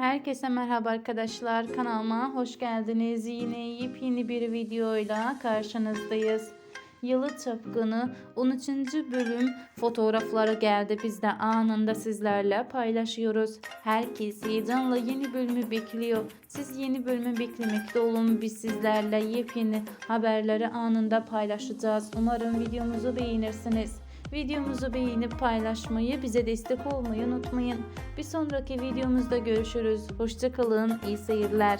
Herkese merhaba arkadaşlar. Kanalıma hoş geldiniz. Yine yepyeni bir videoyla karşınızdayız. Yalı Çapkını 13. bölüm fotoğrafları geldi. Biz de anında sizlerle paylaşıyoruz. Herkes heyecanla yeni bölümü bekliyor. Siz yeni bölümü beklemekte olun. Biz sizlerle yepyeni haberleri anında paylaşacağız. Umarım videomuzu beğenirsiniz. Videomuzu beğenip paylaşmayı, bize destek olmayı unutmayın. Bir sonraki videomuzda görüşürüz. Hoşçakalın, iyi seyirler.